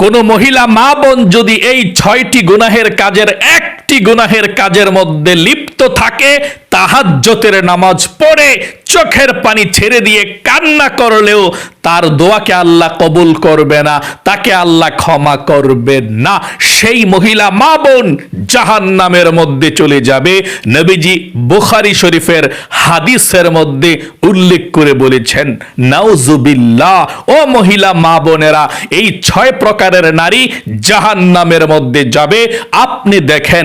কোন মহিলা মা বোন যদি এই ছয়টি গুনাহের কাজের একটি গুনাহের কাজের মধ্যে লিপ্ত থাকে, তাহাজ্জতের নামাজ পড়ে চোখের পানি ছেড়ে দিয়ে কান্না করলেও তার দোয়াকে আল্লাহ কবুল করবে না, তাকে আল্লাহ ক্ষমা করবে না। সেই মহিলা মা বোন জাহান নামের মধ্যে চলে যাবে। নবীজি বুখারি শরীফের হাদিসের মধ্যে উল্লেখ করে বলেছেন, নাউজুবিল্লাহ, ও মহিলা মা বোনেরা, এই ছয় প্রকারের নারী জাহান নামের মধ্যে যাবে। আপনি দেখেন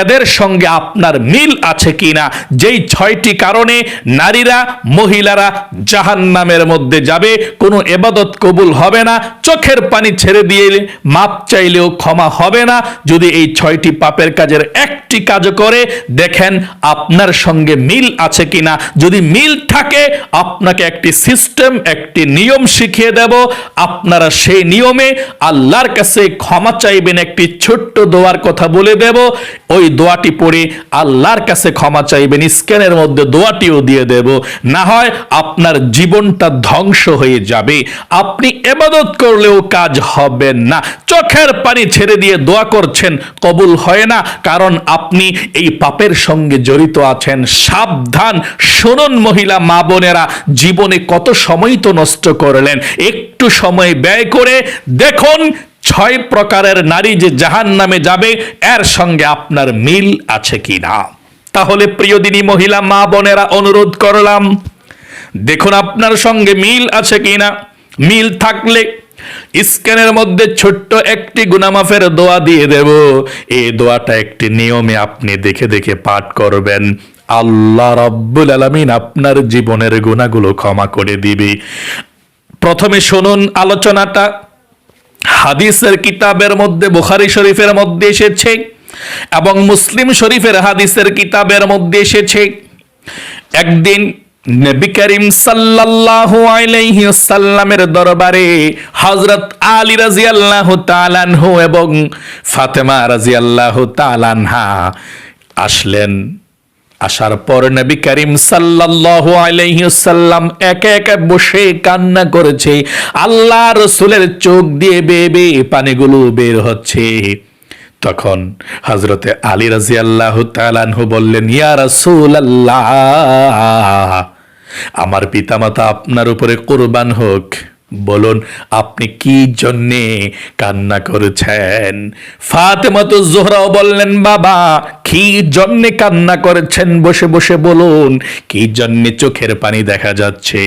এদের সঙ্গে আপনার মিল আছে কিনা? যেই ছয়টি কারণে নারীরা মহিলারা জাহান নামের মধ্যে যাবে, কোনো এবাদত কবুল হবে না, চোখের পানি ছেড়ে দিয়ে মাপ চাইলেও ক্ষমা হবে না। যদি এই ছয়টি পাপের কাজের একটি কাজ করে, দেখেন আপনার সঙ্গে মিল আছে কিনা। যদি মিল থাকে, আপনাকে একটি সিস্টেম, একটি নিয়ম শিখিয়ে দেব। আপনারা সেই নিয়মে আল্লাহর কাছে ক্ষমা চাইবেন, একটি ছোট্ট দোয়ার কথা বলে দেব। ওই দোয়াটি পড়ে আল্লাহর কাছে ক্ষমা চাইবেন, স্ক্যানের মধ্যে দোয়াটিও দিয়ে দেব। না হয় আপনার জীবনটা ধ্বংস হয়ে যাবে। আপনি এবাদত করলেও কাজ হবে না। চোখের পানি ছেড়ে দিয়ে দোয়া করছেন, কবুল হয় না, কারণ আপনি এই পাপের সঙ্গে জড়িত আছেন। সাবধান। শুনুন মহিলা, মা বোনেরা, জীবনে কত সময় তো নষ্ট করলেন। একটু সময় ব্যয় করে দেখুন ছয় প্রকারের নারী যে জাহান নামে যাবে, এর সঙ্গে আপনার মিল আছে কি না? তাহলে প্রিয়দিনী মহিলা, মা বোনেরা, অনুরোধ করলাম, দেখুন আপনার সঙ্গে মিল আছে কিনা মিল থাকলে স্ক্যানের মধ্যে ছোট্ট একটি গুনামাফের দোয়া দিয়ে দেব। এই দোয়াটা একটি নিয়মে আপনি দেখে দেখে পাঠ করবেন। আল্লাহ রব্বুল আলমিন আপনার জীবনের গুণাগুলো ক্ষমা করে দিবে। প্রথমে শুনুন আলোচনাটা। হাদিসের কিতাবের মধ্যে, বুখারি শরীফের মধ্যে এসেছে এবং মুসলিম শরীফের হাদিসের কিতাবের মধ্যে এসেছে, একদিন নবী করিম সাল্লাল্লাহু আলাইহি সাল্লামের দরবারে হযরত আলী রাদিয়াল্লাহু তাআলা আনহু এবং ফাতেমা রাদিয়াল্লাহু তাআলাহা আসলেন। আসার পর নবী করিম সাল্লাম একে একে বসে কান্না করেছে। আল্লাহ রসুলের চোখ দিয়ে বেয়ে বেয়ে পানিগুলো বের হচ্ছে। তখন হজরতে আলী রাজি আল্লাহ তালানহু বললেন, ইয়া রসুল আল্লাহ আমার পিতামাতা আপনার উপরে কোরবান হোক। বলুন, আপনি কি জন্যে কান্না করেছেন? ফাতেমা তো জোহরাও বললেন, বাবা, কি জন্যে কান্না করেছেন? বসে বসে বলুন, কি জন্যে চোখের পানি দেখা যাচ্ছে?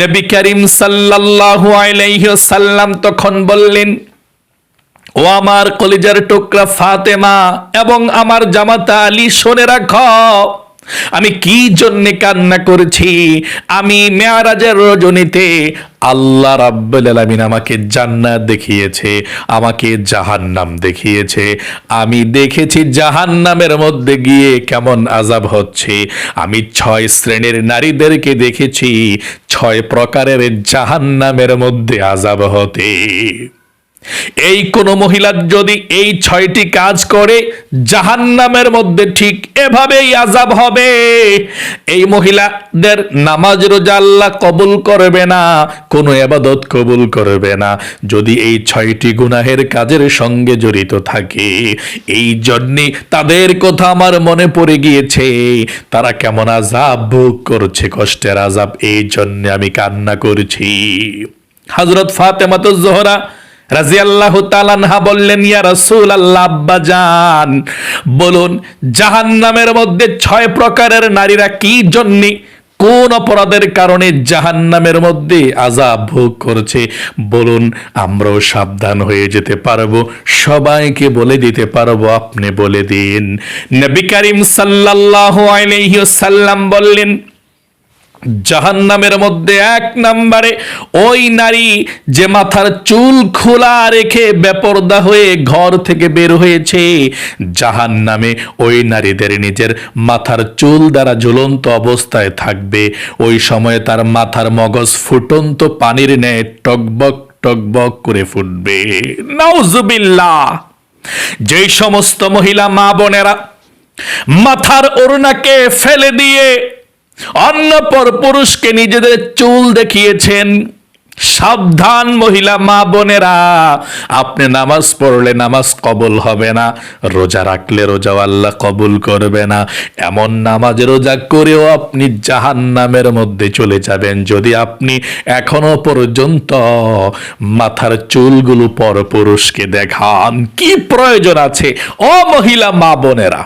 নবী করিম সাল্লাল্লাহু আলাইহি সাল্লাম তখন বললেন, ও আমার কলিজার টুকরা ফাতেমা এবং আমার জামাতা আলী, শুনে রাখ আমি কি জন্য কান্না করেছি? আমি মেয়ারাজের রজনীতে আল্লাহ রাব্বুল আলামিন আমাকে জান্নাত দেখিয়েছে, আমাকে জাহান্নাম দেখিয়েছে। আমি দেখেছি জাহান্নামের মধ্যে গিয়ে কেমন আজাব হচ্ছে। আমি ছয় শ্রেণির নারীদেরকে দেখেছি, ছয় প্রকারের জাহান্নামের মধ্যে আজাব হতে। এই কোন মহিলা যদি এই ছয়টি কাজ করে, জাহান্নামের মধ্যে ঠিক এভাবেই আজাব হবে। এই মহিলাদের নামাজ রোজা আল্লাহ কবুল করবে না, কোনো এবাদত কবুল করবে না। যদি এই ছয়টি গুনাহের কাজের সঙ্গে জড়িত থাকে, এই জন্যে তাদের কথা আমার মনে পড়ে গিয়েছে। তারা কেমন আজাব ভোগ করছে, কষ্টের আজাব এই জন্যে আমি কান্না করছি। হজরত ফাতেমাত জোহরা রাজিয়াল্লাহ তালানহা বললেন, ইয়া রসুল আল্লাহ আব্বাজান বলুন, জাহান্নামের মধ্যে ছয় প্রকারের নারীরা কি জন্যে কোন অপরাধের কারণে জাহান্নামের মধ্যে আজাব ভোগ করছে? বলুন, আমরাও সাবধান হয়ে যেতে পারব, সবাইকে বলে দিতে পারব, আপনি বলে দিন। নবী করিম সাল্লাল্লাহু আলাইহি সাল্লাম বললেন জাহান্নামের মধ্যে এক নম্বরে ওই নারী যে মাথার চুল খোলা রেখে বেপরদা হয়ে ঘর থেকে বের হয়েছে। জাহান্নামে ওই নারীদের নিজের মাথার চুল দ্বারা ঝুলন্ত অবস্থায় থাকবে। ওই সময়ে তার মাথার মগজ ফুটন্ত পানির ন্যায় টকবক টকবক করে ফুটবে। নাউজুবিল্লাহ। যেই সমস্ত মহিলা মা বোনেরা মাথার ওড়নাকে ফেলে দিয়ে অন্য পর পুরুষকে নিজেদের চুল দেখিয়েছেন, সাবধান মহিলা মা বোনেরা, আপনি নামাজ পড়লে নামাজ কবুল হবে না, রোজা রাখলে রোজা আল্লাহ কবুল করবে না, এমন নামাজ রোজা করেও আপনি জাহান নামের মধ্যে চলে যাবেন। যদি আপনি এখনও পর্যন্ত মাথার চুলগুলো পর পুরুষকে দেখান, কি প্রয়োজন আছে? ও মহিলা মা বোনেরা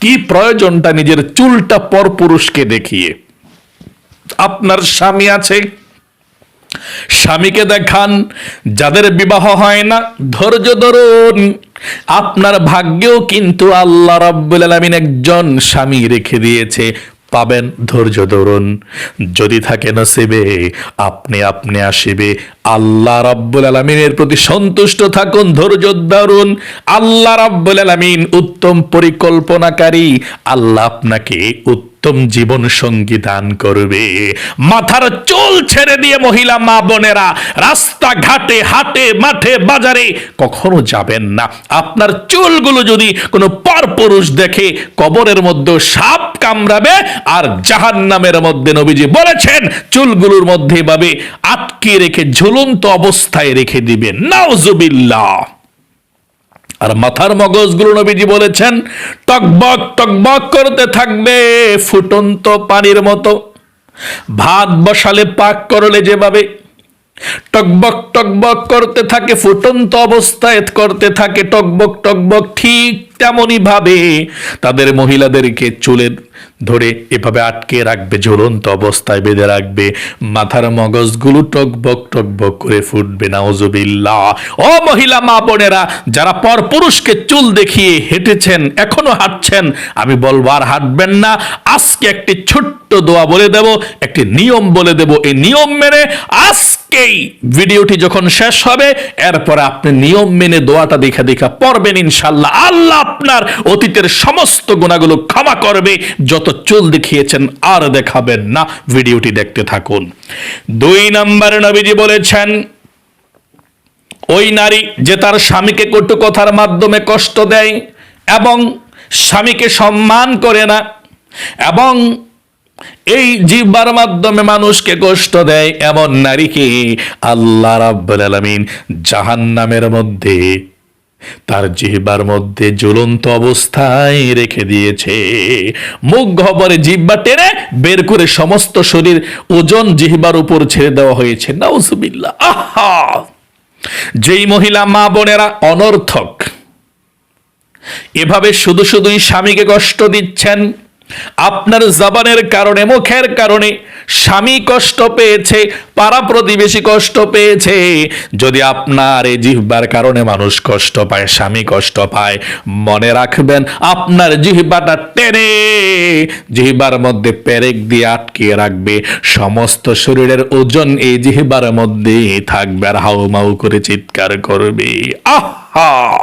কি প্রয়োজনটা নিজের চুলটা পর পুরুষকে দেখিয়ে? আপনার স্বামী আছে, স্বামীকে দেখান, যাদের বিবাহ হয় না, ধৈর্য ধরুন। আপনার ভাগ্যেও কিন্তু আল্লাহ রাব্বুল আলামিন একজন স্বামী রেখে দিয়েছে। পাবেন ধৈর্য ধরুন। যদি থাকে নসিবে, আপনি আপনি আসিবে। আল্লাহ রাব্বুল আলামিনের প্রতি সন্তুষ্ট থাকুন, ধৈর্য ধরুন। আল্লাহ রাব্বুল আলামিন উত্তম পরিকল্পনাকারী। আল্লাহ আপনাকে উত্তম জীবন সঙ্গী দান করবে। মাথার চুল ছেড়ে দিয়ে মহিলা মা বোনেরা রাস্তা ঘাটে হাটে, মাঠে, বাজারে কখনো যাবেন না। আপনার চুলগুলো যদি কোনো পরপুরুষ দেখে কবরের মধ্যে সাপ কামড়াবে আর জাহান নামের মধ্যে নবীজি বলেছেন, চুলগুলোর মধ্যে ভাবে আটকে রেখে ঝুলন্ত অবস্থায় রেখে দিবে। নাউজুবিল্লাহ। আর মাথার মগজগুলো নবীজি বলেছেন, টকবক টকবক করতে থাকবে, ফুটন্ত পানির মতো। ভাত বসালে পাক করলে যেভাবে টকবক টকবক করতে থাকে, ফুটন্ত অবস্থায় করতে থাকে, টকবক টকবক ঠিক তেমনই ভাবে তাদের মহিলাদেরকে চুলের ধরে এভাবে আটকে রাখবে, ঝুলন্ত অবস্থায় বেঁধে রাখবে। মাথার মগজগুলো টকবক টকবক করে ফুটবে, নাউজুবিল্লাহ। ও মহিলা, মা বোনেরা, যারা পর পুরুষকে চুল দেখিয়ে হেঁটেছেন, এখনও হাঁটছেন, আমি বলব আর হাঁটবেন না। আজকে একটি ছোট্ট দোয়া বলে দেব, একটি নিয়ম বলে দেব, এই নিয়ম মেনে আজকেই ভিডিওটি যখন শেষ হবে, এরপরে আপনি নিয়ম মেনে দোয়াটা দেখা দেখা পড়বেন ইনশাল্লাহ আল্লাহ আপনার অতীতের সমস্ত গুণাগুলো ক্ষমা করবে, যত চুল দেখিয়েছেন আর দেখাবেন না। ভিডিওটি দেখতে থাকুন। দুই নম্বর নবীজি বলেছেন, ওই নারী যে তার স্বামীকে কটু কথার মাধ্যমে কষ্ট দেয় এবং স্বামীকে সম্মান করে না, এবং এই জিহ্বার মাধ্যমে মানুষকে কষ্ট দেয় এমন নারীকে আল্লাহ রাব্বুল আলামিন জাহান্নামের মধ্যে, তার জিহ্বার মধ্যে জ্বলন্ত অবস্থায় রেখে দিয়েছে। মুখ ঘবরে জিহ্বা টেনে বের করে সমস্ত শরীর ওজন জিহ্বার উপর ছেড়ে দেওয়া হয়েছে। নাউজুবিল্লাহ। আহা! যেই মহিলা মা বোনেরা অনর্থক, এভাবে শুধু শুধুই স্বামীকে কষ্ট দিচ্ছেন আপনার জবানের কারণে, মুখের কারণে স্বামী কষ্ট পেয়েছে পাড়া প্রতিবেশী কষ্ট পেয়েছে। যদি আপনার এই জিহ্বার কারণে মানুষ কষ্ট পায়, স্বামী কষ্ট পায়, মনে রাখবেন আপনার জিহ্বাটা টেনে জিহ্বার মধ্যে পেরেক দিয়ে আটকে রাখবে। সমস্ত শরীরের ওজন এই জিহ্বার মধ্যে থাকবে আর হাউ মাউ করে চিৎকার করবে। আহা!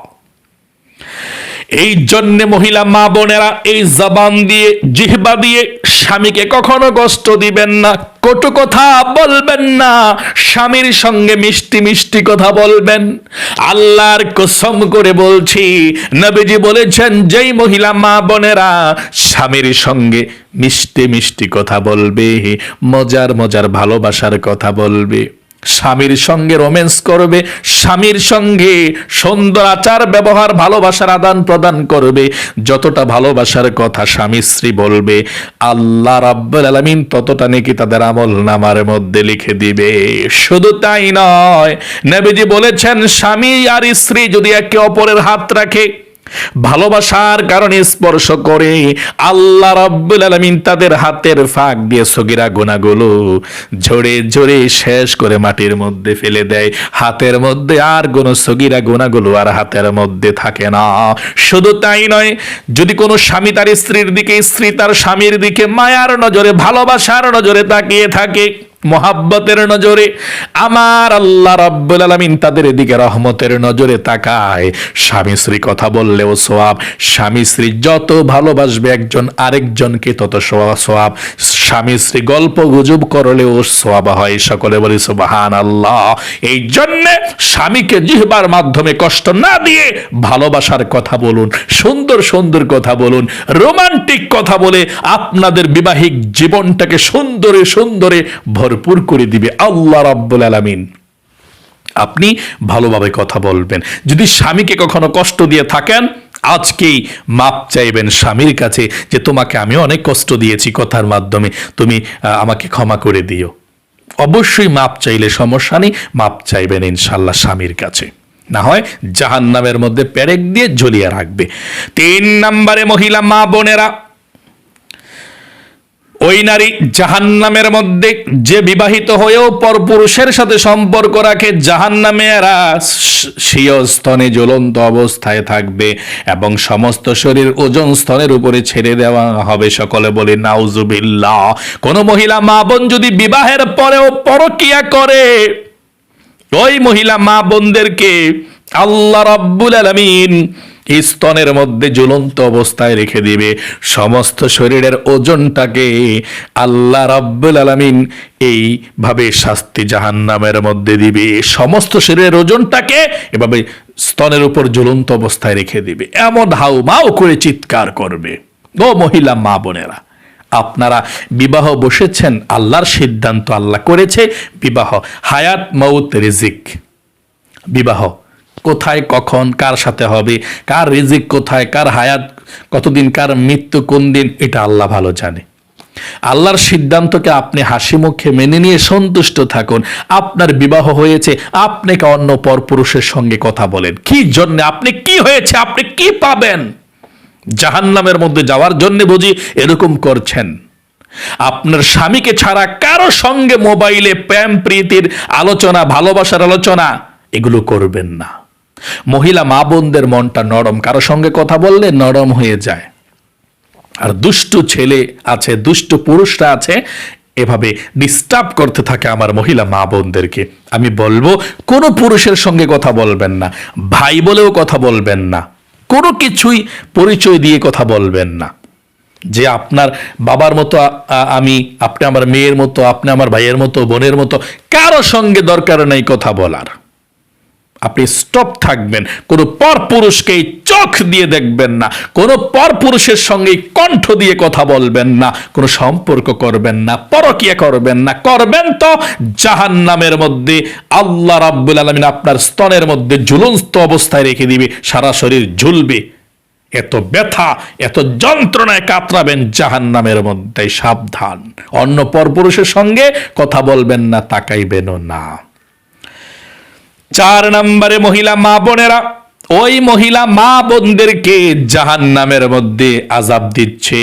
এই জন্য মহিলা মা বোনেরা এই জবান দিয়ে, জিহবা দিয়ে স্বামীকে কখনো কষ্ট দিবেন না। কটু কথা বলবেন না। স্বামীর সঙ্গে মিষ্টি মিষ্টি কথা বলবেন। আল্লাহর কসম করে বলছি, নবীজি বলেছেন, যেই মহিলা মা বোনেরা স্বামীর সঙ্গে মিষ্টি মিষ্টি কথা বলবে, মজার মজার ভালোবাসার কথা বলবে স্বামীর সঙ্গে রোমেন্স করবে, স্বামীর সঙ্গে সুন্দর আচার, ব্যবহার, ভালোবাসার আদান প্রদান করবে। যতটা ভালোবাসার কথা স্বামী স্ত্রী বলবে, আল্লাহ রাব্বুল আলামিন ততটা নাকি তাদের আমল নামার মধ্যে লিখে দিবে। শুধু তাই নয়, নবীজি বলেছেন, স্বামী আর স্ত্রী যদি একে অপরের হাত রাখে ভালোবাসার কারণে স্পর্শ করে আল্লাহ রাব্বুল আলামিন তাদের হাতের ফাঁক দিয়ে সগিরা গুনাহগুলো ঝরে ঝরে শেষ করে মাটির মধ্যে ফেলে দেয়। হাতের মধ্যে আর কোনো সগিরা গোনাগুলো আর হাতের মধ্যে থাকে না। শুধু তাই নয়, যদি কোনো স্বামী তার স্ত্রীর দিকে, স্ত্রী তার স্বামীর দিকে মায়ার নজরে, ভালোবাসার নজরে তাকিয়ে থাকে মোহাব্বতের নজরে, আমার আল্লাহ রাব্বুল আলামিন তাদের দিকে রহমতের নজরে তাকায়। স্বামী স্ত্রী কথা বললেও সোয়াব, স্বামী স্ত্রী যত ভালোবাসবে একজন আরেকজনকে তত সোয়া- সোয়াব। স্বামী স্ত্রী গল্প গুজব করলেও সোয়াব হয়, সকলে বলি সুবাহান আল্লাহ এই জন্যে স্বামীকে জিহবার মাধ্যমে কষ্ট না দিয়ে ভালোবাসার কথা বলুন, সুন্দর সুন্দর কথা বলুন, রোমান্টিক কথা বলে আপনাদের বিবাহিক জীবনটাকে সুন্দরে সুন্দরে ভরপুর করে দিবে। আল্লাহ রাব্বুল আলামিন। আপনি ভালোভাবে কথা বলবেন। যদি স্বামীকে কখনো কষ্ট দিয়ে থাকেন, আজকেই মাপ চাইবেন স্বামীর কাছে যে, তোমাকে আমি অনেক কষ্ট দিয়েছি কথার মাধ্যমে। তুমি আমাকে ক্ষমা করে দিও। অবশ্যই মাপ চাইলে সমস্যা নেই, মাপ চাইবেন ইনশাল্লাহ স্বামীর কাছে। না হয় জাহান নামের মধ্যে পেরেক দিয়ে ঝুলিয়ে রাখবে। তিন নম্বরে মহিলা মা বোনেরা ওই নারী জাহান্নামের মধ্যে যে বিবাহিত হয়েও পরপুরুষের সাথে সম্পর্ক রাখে স্বীয় স্তনে জ্বলন্ত অবস্থায় থাকবে এবং সমস্ত শরীর ওজন স্তনের উপরে ছেড়ে দেওয়া হবে। সকলে বলে, নাউজুবিল্লাহ। কোন মহিলা মা বোন যদি বিবাহের পরেও পরকিয়া করে, ওই মহিলা মা বোনদেরকে আল্লাহ রব্বুল আলামিন স্তনের মধ্যে জ্বলন্ত অবস্থায় রেখে দিবে। সমস্ত শরীরের ওজনটাকে আল্লাহ রাব্বুল আলামিন এইভাবে শাস্তি জাহান্নামের মধ্যে দিবে। সমস্ত শরীরের ওজনটাকে এভাবে স্তনের উপর জ্বলন্ত অবস্থায় রেখে দিবে। এমন হাউ মাও করে চিৎকার করবে। ও মহিলা, মা বোনেরা, আপনারা বিবাহ বসেছেন, আল্লাহর সিদ্ধান্ত আল্লাহ করেছে। বিবাহ হায়াত মৌত রিজিক। বিবাহ কোথায়, কখন, কার সাথে হবে, কার রিজিক কোথায়, কার হায়াত কতদিন, কার মৃত্যু কোন দিন, এটা আল্লাহ ভালো জানে। আল্লাহর সিদ্ধান্তকে আপনি হাসি মুখে মেনে নিয়ে সন্তুষ্ট থাকুন। আপনার বিবাহ হয়েছে আপনাকে অন্য পরপুরুষের সঙ্গে কথা বলেন। কি জন্য, আপনি কি হয়েছে, আপনি কি পাবেন? জাহান্নামের মধ্যে যাওয়ার জন্য বুঝি এরকম করছেন। আপনার স্বামীকে ছাড়া কারও সঙ্গে মোবাইলে প্রেম, প্রীতির আলোচনা, ভালোবাসার আলোচনা, এগুলো করবেন না। মহিলা মা বোনদের মনটা নরম, কারও সঙ্গে কথা বললে নরম হয়ে যায়। আর দুষ্টু ছেলে আছে, দুষ্টু পুরুষরা আছে, এভাবে ডিস্টার্ব করতে থাকে আমার মহিলা মা বোনদেরকে। আমি বলব, কোনো পুরুষের সঙ্গে কথা বলবেন না, ভাই বলেও কথা বলবেন না, কোনো কিছুই পরিচয় দিয়ে কথা বলবেন না। যে আপনার বাবার মতো আমি, আপনি আমার মেয়ের মতো, আপনি আমার ভাইয়ের মতো, বোনের মতো, কারও সঙ্গে দরকার নেই কথা বলার। আপনি স্টপ থাকবেন। কোনো পর পুরুষকে চোখ দিয়ে দেখবেন না। কোনো পর পুরুষের সঙ্গে কণ্ঠ দিয়ে কথা বলবেন না। কোনো সম্পর্ক করবেন না, পরকিয়া করবেন না। করবেন তো জাহান নামের মধ্যে। আল্লাহ রাব্বুল আলমিন আপনার স্তনের মধ্যে ঝুলন্ত অবস্থায় রেখে দিবে। সারা শরীর ঝুলবে। এত ব্যথা, এত যন্ত্রণায় কাতরাবেন জাহান নামের মধ্যে। সাবধান। অন্য পরপুরুষের সঙ্গে কথা বলবেন না, তাকাইবেনও না। চার নম্বরে মহিলা মা বোনেরা, ওই মহিলা মা বোনদেরকে জাহান নামের মধ্যে আজাব দিচ্ছে।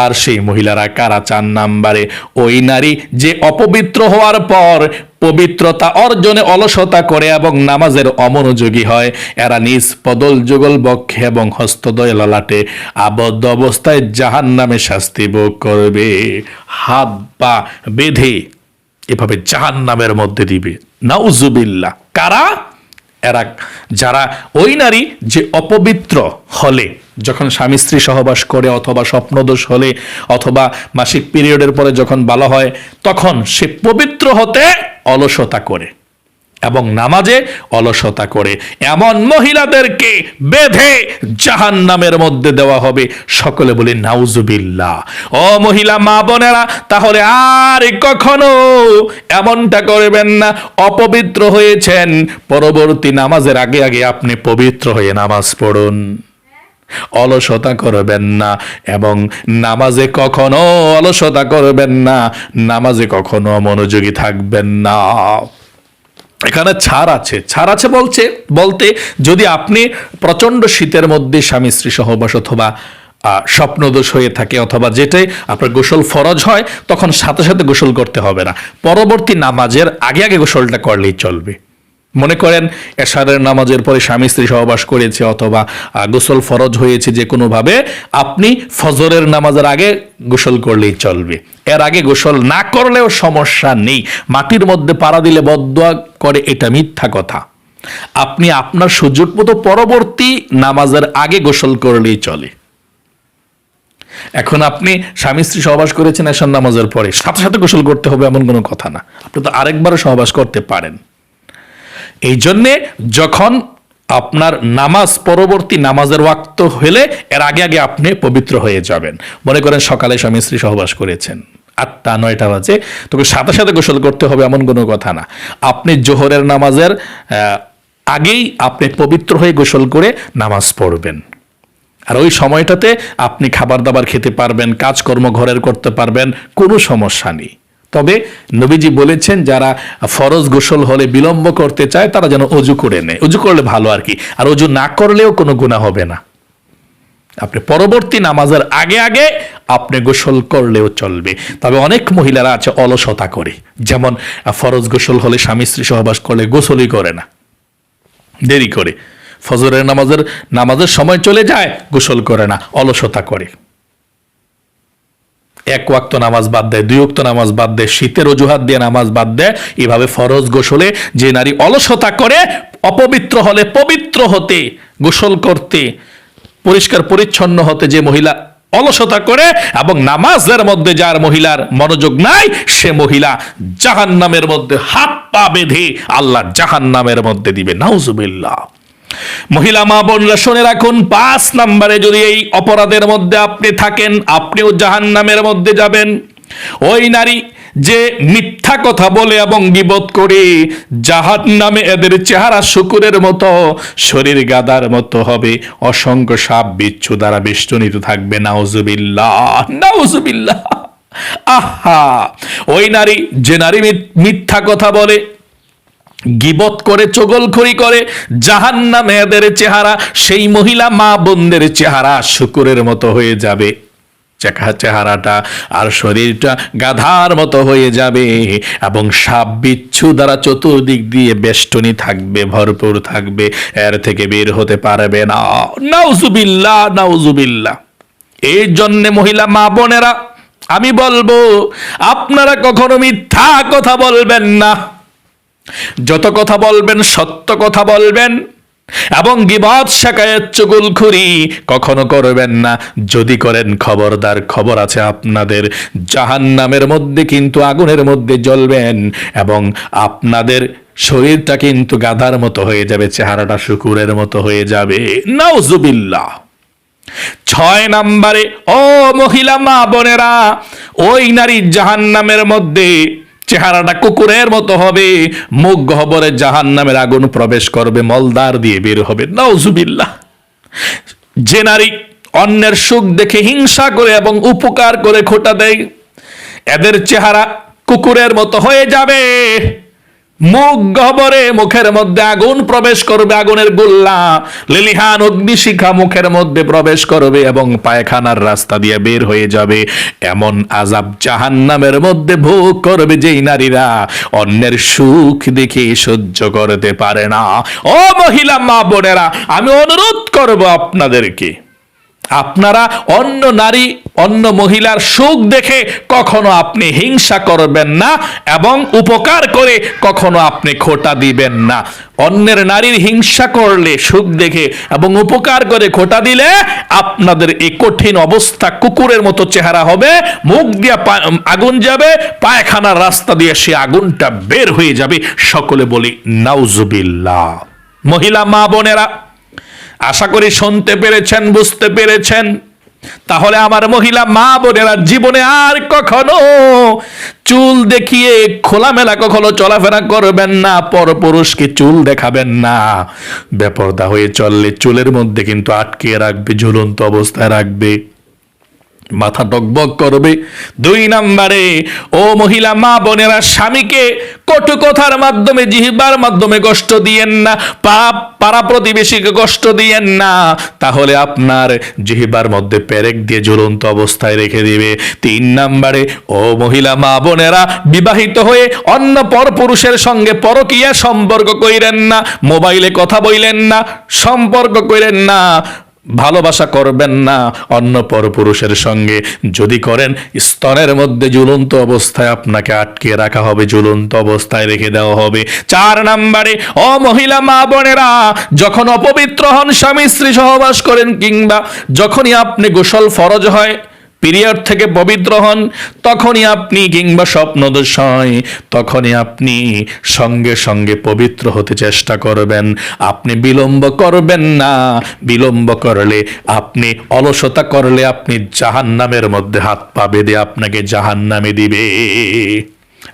আর সেই মহিলারা কারা চার নাম্বারে? ওই নারী যে অপবিত্র হওয়ার পর পবিত্রতা অর্জনে অলসতা করে এবং নামাজের অমনোযোগী হয়, এরা নিজ পদল যুগল বক্ষে এবং হস্তদয় ললাটে, আবদ্ধ অবস্থায় জাহান নামে শাস্তি ভোগ করবে। হাত, পা বেঁধে এভাবে জাহান নামের মধ্যে দিবে। নাউজুবিল্লা কারা? এরা যারা ওই নারী যে অপবিত্র হলে, যখন স্বামী স্ত্রী সহবাস করে অথবা স্বপ্নদোষ হলে অথবা মাসিক পিরিয়ডের পরে যখন ভালো হয়, তখন সে পবিত্র হতে অলসতা করে। এবং নামাজে অলসতা করে। এমন মহিলাদেরকে বেঁধে জাহান নামের মধ্যে দেওয়া হবে। সকলে বলে, নাউজুবিল্লাহ। ও মহিলা, মা বোনেরা, তাহলে আর কখনো এমনটা করবেন না। অপবিত্র হয়েছেন। পরবর্তী নামাজের আগে আগে আপনি পবিত্র হয়ে নামাজ পড়ুন। অলসতা করবেন না এবং নামাজে কখনো অলসতা করবেন না। নামাজে কখনো মনোযোগী থাকবেন না। এখানে ছাড় আছে। ছাড় আছে বলছে, বলতে যদি আপনি প্রচণ্ড শীতের মধ্যে স্বামী, স্ত্রী সহবাস অথবা স্বপ্নদোষ হয়ে থাকে অথবা যেটাই আপনার গোসল ফরজ হয়, তখন সাথে সাথে গোসল করতে হবে না। পরবর্তী নামাজের আগে আগে গোসলটা করলেই চলবে। মনে করেন এশারের নামাজের পরে স্বামী স্ত্রী সহবাস করেছে অথবা গোসল ফরজ হয়েছে যে কোনোভাবে, আপনি ফজরের নামাজের আগে গোসল করলেই চলবে। এর আগে গোসল না করলেও সমস্যা নেই। মাটির মধ্যে পাড়া দিলে বদয়া করে, এটা মিথ্যা কথা। আপনি আপনার সুযোগ মতো পরবর্তী নামাজের আগে গোসল করলেই চলে। এখন আপনি স্বামী স্ত্রী সহবাস করেছেন এশার নামাজের পরে, সাথে সাথে গোসল করতে হবে এমন কোনো কথা না। আপনি তো আরেকবারও সহবাস করতে পারেন। এই জন্যে যখন আপনার নামাজ, পরবর্তী নামাজের ওয়াক্ত হলে এর আগে আগে আপনি পবিত্র হয়ে যাবেন। মনে করেন সকালে স্বামী স্ত্রী সহবাস করেছেন। আটটা, নয়টা বাজে। তোকে সাথে সাথে গোসল করতে হবে এমন কোনো কথা না। আপনি জোহরের নামাজের আগেই আপনি পবিত্র হয়ে গোসল করে নামাজ পড়বেন। আর ওই সময়টাতে আপনি খাবার দাবার খেতে পারবেন, কাজকর্ম ঘরের করতে পারবেন, কোনো সমস্যা নেই। তবে নবীজি বলেছেন, যারা ফরজ গোসল হলে বিলম্ব করতে চায়, তারা যেন অজু করে নেয়। অজু করলে ভালো আর কি। আর অজু না করলেও কোনো গুণা হবে না। আপনি পরবর্তী নামাজের আগে আগে আপনি গোসল করলেও চলবে। তবে অনেক মহিলারা আছে অলসতা করে। যেমন, ফরজ গোসল হলে স্বামী স্ত্রী সহবাস করলে গোসলই করে না। দেরি করে। ফজরের নামাজের নামাজের সময় চলে যায়, গোসল করে না, অলসতা করে। এক ওয়াক্ত নামাজ বাদ দেয়, দুই ওয়াক্ত নামাজ বাদ দেয়, শীতের অজুহাত দিয়ে নামাজ বাদ দেয়, এভাবে ফরজ গোসলে যে নারী অলসতা করে, অপবিত্র হলে পবিত্র হতে, গোসল করতে, পরিষ্কার পরিচ্ছন্ন হতে যে মহিলা অলসতা করে এবং নামাজের মধ্যে যার মহিলার মনোযোগ নাই, সে মহিলা জাহান্নামের মধ্যে হাত পা বেঁধে আল্লাহ জাহান্নামের মধ্যে দিবে। নাউজুবিল্লাহ। মহিলা মা বোনরা শুনে রাখুন, পাঁচ নাম্বারে যদি এই অপরাধের মধ্যে আপনি থাকেন, আপনিও জাহান নামের মধ্যে যাবেন। ওই নারী যে মিথ্যা কথা বলে এবং গিবত করে জাহান নামে এদের চেহারা শুকুরের মতো, শরীর গাদার মতো হবে। অসংখ্য সাপ বিচ্ছু দ্বারা বেষ্টনীত থাকবে, নাউজুবিল্লাহ নাউজুবিল্লাহ। আহা! ওই নারী যে নারী মিথ- মিথ্যা কথা বলে গিবত করে, চগলখড়ি করে জাহান্না মেয়েদের চেহারা, সেই মহিলা মা বোনদের চেহারা শুকুরের মতো হয়ে যাবে। চেকা- চেহারাটা আর শরীরটা গাধার মতো হয়ে যাবে এবং সাপ বিচ্ছু দ্বারা চতুর্দিক দিয়ে বেষ্টনী থাকবে, ভরপুর থাকবে, এর থেকে বের হতে পারবে না। নাউজুবিল্লাহ নাউজুবিল্লাহ। এই জন্যে মহিলা মা বোনেরা, আমি বলব, আপনারা কখনো মিথ্যা কথা বলবেন না। যত কথা বলবেন, সত্য কথা বলবেন, এবং গিবাদ শাকায়ত চুগুলখুরি কখনো করবেন না। যদি করেন খবরদার, খবর আছে আপনাদের। জাহান্নামের মধ্যে কিন্তু আগুনের মধ্যে জ্বলবেন, এবং আপনাদের শরীরটা কিন্তু গাধার মতো হয়ে যাবে, চেহারাটা শুকুরের মতো হয়ে যাবে। নাউজুবিল্লাহ। ছয় নাম্বারে, ও মহিলা মা বোনেরা ওই নারী জাহান্নামের মধ্যে চেহারাটা কুকুরের মতো হবে। মুখ গহবরে জাহান নামের আগুন প্রবেশ করবে মলদার দিয়ে বের হবে। নজুবিল্লা যে নারী অন্যের সুখ দেখে হিংসা করে এবং উপকার করে খোটা দেয়, এদের চেহারা কুকুরের মতো হয়ে যাবে। মুখ গহবরে মুখের মধ্যে আগুন প্রবেশ করবে, আগুনের গোল্লা। লিলিহান অগ্নিশিখা মুখের মধ্যে প্রবেশ করবে এবং পায়খানার রাস্তা দিয়ে বের হয়ে যাবে। এমন আজাব জাহান্নামের মধ্যে ভোগ করবে যেই নারীরা অন্যের সুখ দেখে সহ্য করতে পারে না। ও মহিলা, মা বোনেরা, আমি অনুরোধ করব আপনাদেরকে আপনারা অন্য নারী, অন্য মহিলার সুখ দেখে কখনো আপনি হিংসা করবেন না এবং উপকার করে কখনো আপনি খোটা দিবেন না। অন্যের নারীর হিংসা করলে, সুখ দেখে এবং উপকার করে খোটা দিলে আপনাদের এই কঠিন অবস্থা কুকুরের মতো চেহারা হবে, মুখ দিয়ে আগুন যাবে, পায়খানার রাস্তা দিয়ে সে আগুনটা বের হয়ে যাবে। সকলে বলি, নাউজুবিল্লাহ। মহিলা, মা, বোনেরা আশা করি শুনতে পেরেছেন, বুঝতে পেরেছেন। তাহলে আমার মহিলা মা বোনেরা, জীবনে আর কখনো চুল দেখিয়ে খোলামেলা কখনো চলাফেরা করবেন না পর পুরুষকে চুল দেখাবেন না। বেপরদা হয়ে চললে চুলের মধ্যে কিন্তু আটকে রাখবে, ঝুলন্ত অবস্থায় রাখবে। মাথা ডকবক করবে। দুই নাম্বারে, ও মহিলা, মা বোনেরা স্বামীকে কটু কথার মাধ্যমে, জিহিবার মাধ্যমে কষ্ট দিয়েন না, পাপ পাড়া প্রতিবেশীকে কষ্ট দিয়েন না। তাহলে আপনার জিহিবার মধ্যে পেরেক দিয়ে ঝুলন্ত অবস্থায় রেখে দিবে। তিন নাম্বারে, ও মহিলা, মা বোনেরা বিবাহিত হয়ে অন্য পর পুরুষের সঙ্গে পরকীয়া সম্পর্ক কইরেন না, মোবাইলে কথা বইলেন না, সম্পর্ক কইরেন না। ভালোবাসা করবেন না অন্য পরপুরুষের সঙ্গে। যদি করেন, স্তনের মধ্যে ঝুলন্ত অবস্থায় আপনাকে আটকে রাখা হবে ঝুলন্ত অবস্থায় রেখে দেওয়া হবে। চার নাম্বারে, ও মহিলা মা বোনেরা, যখন অপবিত্র হন, স্বামী স্ত্রী সহবাস করেন কিংবা যখনই আপনি গোসল ফরজ হয় পিরিয়ড থেকে পবিত্র হন, তখনই আপনি কিংবা স্বপ্নদশয় তখনই আপনি সঙ্গে সঙ্গে পবিত্র হতে চেষ্টা করবেন। আপনি বিলম্ব করবেন না, বিলম্ব করলে আপনি অলসতা করলে আপনি জাহান্নামের মধ্যে হাত পা বেঁধে আপনাকে জাহান্নামে দিবে।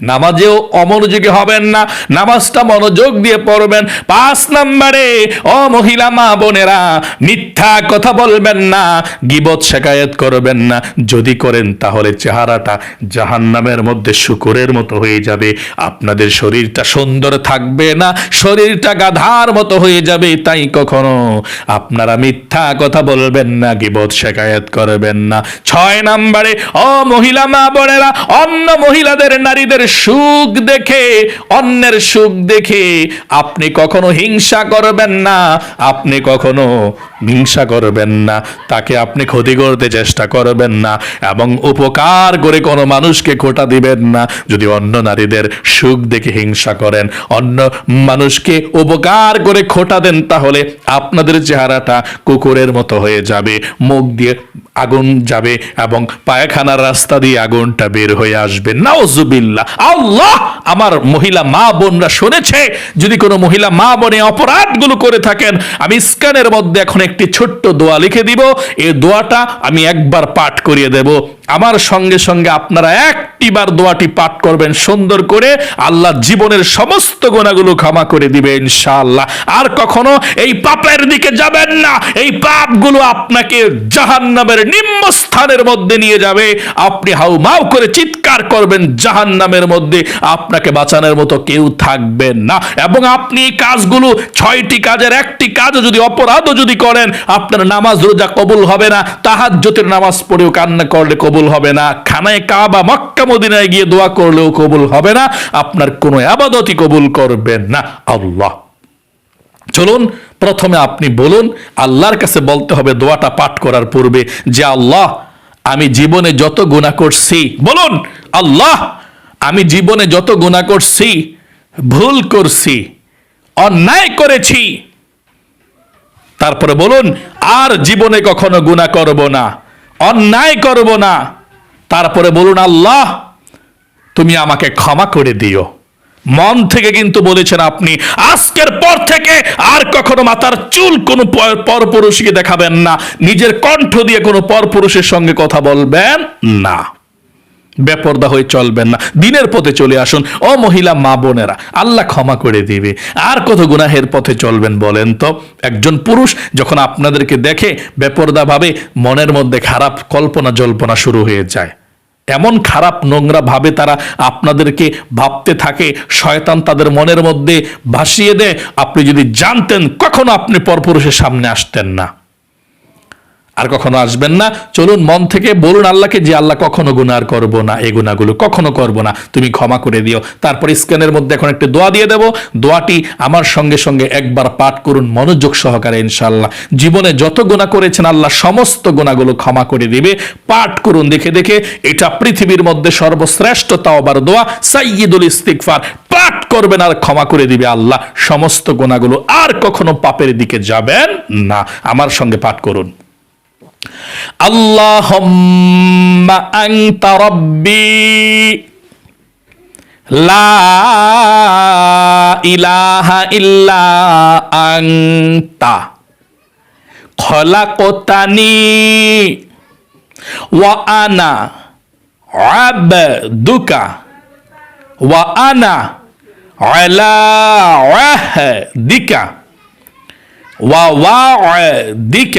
নামাজেও অমনোযোগী হবেন না, নামাজটা মনোযোগ দিয়ে পড়বেন। পাঁচ নম্বরে, ও মহিলা মা বোনেরা, মিথ্যা কথা বলবেন না, গিবত শেখায়ত করবেন না। যদি করেন তাহলে চেহারাটা জাহান্নামের মধ্যে শুকুরের মতো হয়ে যাবে। আপনাদের শরীরটা সুন্দর থাকবে না, শরীরটা গাধার মতো হয়ে যাবে, তাই কখনো আপনারা মিথ্যা কথা বলবেন না, গিবত শেখায়ত করবেন না। ছয় নম্বরে, ও মহিলা মা বোনেরা, অন্য মহিলাদের নারীদের সুখ দেখে, অন্যের সুখ দেখে আপনি কখনো হিংসা করবেন না, আপনি কখনো হিংসা করবেন না, তাকে আপনি ক্ষতি করতে চেষ্টা করবেন না এবং উপকার করে কোনো মানুষকে খোটা দিবেন না। যদি অন্য নারীদের সুখ দেখে হিংসা করেন, অন্য মানুষকে উপকার করে খোটা দেন, তাহলে আপনাদের চেহারাটা কুকুরের মতো হয়ে যাবে, মুখ দিয়ে আগুন যাবে এবং পায়খানার রাস্তা দিয়ে আগুনটা বের হয়ে আসবে। নাওজুবিল্লাহ আল্লাহ আমার মহিলা মা বোনরা শুনেছে, যদি কোনো মহিলা মা বোনে অপরাধগুলো করে থাকেন, আমি স্ক্যানের মধ্যে এখন একটি ছোট্ট দোয়া লিখে দিব, এই দোয়াটা আমি একবার পাঠ করিয়ে দেব। আমার সঙ্গে সঙ্গে আপনারা একটিবার দোয়াটি পাঠ করবেন সুন্দর করে, আল্লাহ জীবনের সমস্ত গোনাগুলো ক্ষমা করে দিবে ইনশাআল্লাহ। আর কখনো এই পাপের দিকে যাবেন না, এই পাপগুলো আপনাকে জাহান্নামের নিম্ন স্থানের মধ্যে নিয়ে যাবে। আপনি হাউ মাউ করে চিৎকার করবেন জাহান্নামের মধ্যে, আপনাকে বাঁচানোর মতো কেউ থাকবে না। এবং আপনি কাজগুলো ছয়টি কাজের একটি কাজও যদি অপরাধও যদি করেন, আপনার নামাজ রোজা কবুল হবে না, তাহাজ্জতের নামাজ পড়েও কান্না করলে কবুল হবে না, খানায় কাবা, মক্কা, মদিনায় গিয়ে দোয়া করলেও কবুল হবে না, আপনার কোনো আবাদতই কবুল করবেন না। আল্লাহ। চলুন, প্রথমে আপনি বলুন, আল্লাহর কাছে বলতে হবে দোয়াটা পাঠ করার পূর্বে যে, আল্লাহ, আমি জীবনে যত গুণা করছি, বলুন, আল্লাহ আমি জীবনে যত গুণা করছি, ভুল করছি, অন্যায় করেছি, তারপরে বলুন, আর জীবনে কখনো গুণা করব না, অন্যায় করব না। তারপরে বলুন, আল্লাহ, তুমি আমাকে ক্ষমা করে দিও। মন থেকে কিন্তু বলেছেন আপনি, আজকের পর থেকে আর কখনো মাথার চুল কোনো পরপুরুষকে দেখাবেন না। নিজের কণ্ঠ দিয়ে কোনো পরপুরুষের সঙ্গে কথা বলবেন না। বেপর্দা হয়ে চলবেন না। দিনের পথে চলে আসুন। ও মহিলা, মা বোনেরা, আল্লাহ ক্ষমা করে দিবে। আর কত গুনাহের পথে চলবেন বলেন তো? একজন পুরুষ যখন আপনাদেরকে দেখে বেপর্দা ভাবে মনের মধ্যে খারাপ কল্পনা, জল্পনা শুরু হয়ে যায়। এমন খারাপ নোংরা ভাবে তারা আপনাদেরকে ভাবতে থাকে, শয়তান তাদের মনের মধ্যে ভাসিয়ে দেয়। আপনি যদি জানতেন, কখনো আপনি পরপুরুষের সামনে আসতেন না। আর কখনো আসবেন না। চলুন মন থেকে বলুন আল্লাহকে যে আল্লাহ কখনো গুনার করব না। এই গুণাগুলো কখনো করব না। তুমি ক্ষমা করে দিও। তারপর স্ক্যানের মধ্যে এখন একটা দোয়া দিয়ে দেব। দোয়াটি আমার সঙ্গে সঙ্গে একবার পাঠ করুন মনোযোগ সহকারে ইনশাল্লাহ জীবনে যত গুণা করেছেন আল্লাহ সমস্ত গুণাগুলো ক্ষমা করে দিবে। পাঠ করুন দেখে দেখে। এটা পৃথিবীর মধ্যে সর্বশ্রেষ্ঠ তাওবার দোয়া। সাইয়্যিদুল ইস্তিগফার। পাঠ করবেন আর ক্ষমা করে দিবে আল্লাহ। সমস্ত গুণাগুলো আর কখনো পাপের দিকে যাবেন না। আমার সঙ্গে পাঠ করুন। اللهم أنت ربي. لا إله إلا أنت. خلقتني وأنا عبدك وأنا على عهدك ووعدك.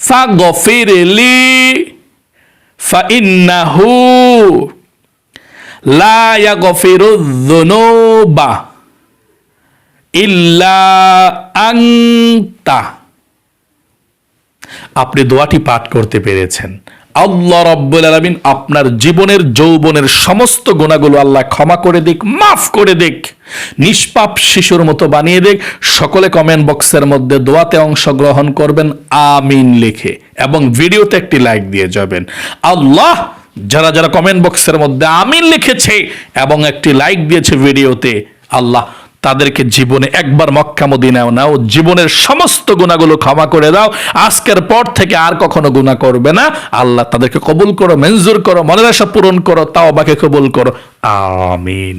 ফাগফিরলি ফাইন্নাহু লা ইয়াগফিরুয-যুনুবা ইল্লা আংতা আপনি দোয়াটি পাঠ করতে পেরেছেন। আল্লাহ রব্বুল আলমিন আপনার জীবনের যৌবনের সমস্ত গুণাগুলো আল্লাহ ক্ষমা করে দিক, মাফ করে দিক। নিষ্পাপ শিশুর মতো বানিয়ে দিক। সকলে কমেন্ট বক্সের মধ্যে দোয়াতে অংশগ্রহণ করবেন। আমিন লিখে এবং ভিডিওতে একটি লাইক দিয়ে যাবেন। আল্লাহ যারা যারা কমেন্ট বক্সের মধ্যে আমিন লিখেছে এবং একটি লাইক দিয়েছে ভিডিওতে, আল্লাহ তাদেরকে জীবনে একবার মক্কা মদিনাও নাও। জীবনের সমস্ত গুণাগুলো ক্ষমা করে দাও। আজকের পর থেকে আর কখনো গুণা করবে না। আল্লাহ তাদেরকে কবুল করো, মঞ্জুর করো, মনের আশা পূরণ করো তাও বাকে কবুল করো। আমিন।